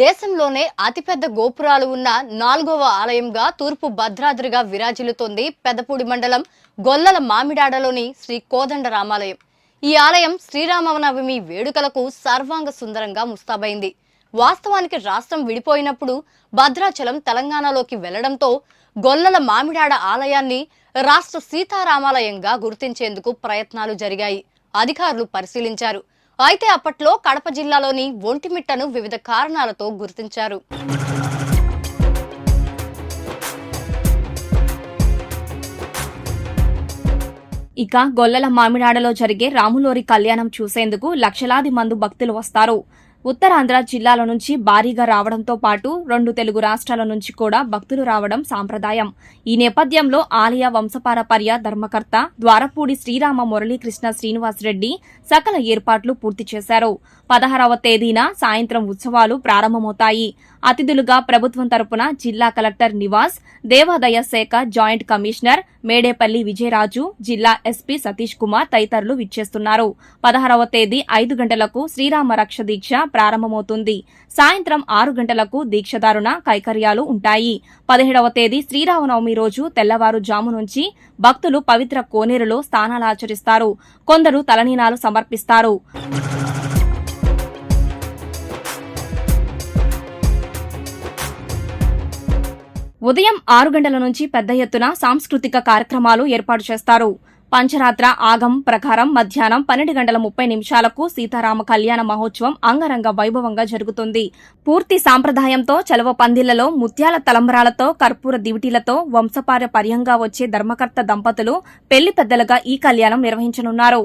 దేశంలోనే అతిపెద్ద గోపురాలు ఉన్న నాలుగవ ఆలయంగా తూర్పు భద్రాద్రిగా విరాజిల్లుతోంది పెదపూడి మండలం గొల్లల మామిడాడలోని శ్రీ కోదండ రామాలయం. ఈ ఆలయం శ్రీరామనవమి వేడుకలకు సర్వాంగ సుందరంగా ముస్తాబైంది. వాస్తవానికి రాష్ట్రం విడిపోయినప్పుడు భద్రాచలం తెలంగాణలోకి వెళ్ళడంతో గొల్లల మామిడాడ ఆలయాన్ని రాష్ట్ర సీతారామాలయంగా గుర్తించేందుకు ప్రయత్నాలు జరిగాయి. అధికారులు పరిశీలించారు. అయితే అప్పట్లో కడప జిల్లాలోని ఒంటిమిట్టను వివిధ కారణాలతో గుర్తించారు. ఇక గొల్లల మామిడాడలో జరిగే రాములోరి కళ్యాణం చూసేందుకు లక్షలాది మంది భక్తులు వస్తారు. ఉత్తరాంధ్ర జిల్లాల నుంచి భారీగా రావడంతో పాటు రెండు తెలుగు రాష్ట్రాల నుంచి కూడా భక్తులు రావడం సాంప్రదాయం. ఈ నేపథ్యంలో ఆలయ వంశపారపర్య ధర్మకర్త ద్వారపూడి శ్రీరామ మురళీకృష్ణ శ్రీనివాసరెడ్డి సకల ఏర్పాట్లు పూర్తి చేశారు. పదహారవ తేదీన సాయంత్రం ఉత్సవాలు ప్రారంభమవుతాయి. అతిథులుగా ప్రభుత్వం తరపున జిల్లా కలెక్టర్ నివాస్ దేవాదాయ శాఖ జాయింట్ కమిషనర్ మేడేపల్లి విజయరాజు జిల్లా ఎస్పీ సతీష్ కుమార్ తదితరులు విచ్చేస్తున్నారు. పదహారవ తేదీ ఐదు గంటలకు శ్రీరామ రక్ష దీక్ష ప్రారంభమవుతుంది. సాయంత్రం ఆరు గంటలకు దీక్షదారుణ కైకర్యాలు ఉంటాయి. పదిహేడవ తేదీ శ్రీరామనవమి రోజు తెల్లవారుజాము నుంచి భక్తులు పవిత్ర కోనేరులో స్నానాలాచరిస్తారు కొందరు తలనీనాలు సమర్పిస్తారు. ఉదయం ఆరు గంటల నుంచి పెద్ద ఎత్తున సాంస్కృతిక కార్యక్రమాలు ఏర్పాటు చేస్తారు. పంచరాత్ర ఆగం ప్రకారం మధ్యాహ్నం పన్నెండు గంటల ముప్పై నిమిషాలకు సీతారామ కళ్యాణ మహోత్సవం అంగరంగ వైభవంగా జరుగుతుంది. పూర్తి సాంప్రదాయంతో చలవ పందిళ్ళలో ముత్యాల తలంబరాలతో కర్పూర దివిటీలతో వంశపారపర్యంగా వచ్చే ధర్మకర్త దంపతులు పెళ్ళి పెద్దలుగా ఈ కళ్యాణం నిర్వహించనున్నారు.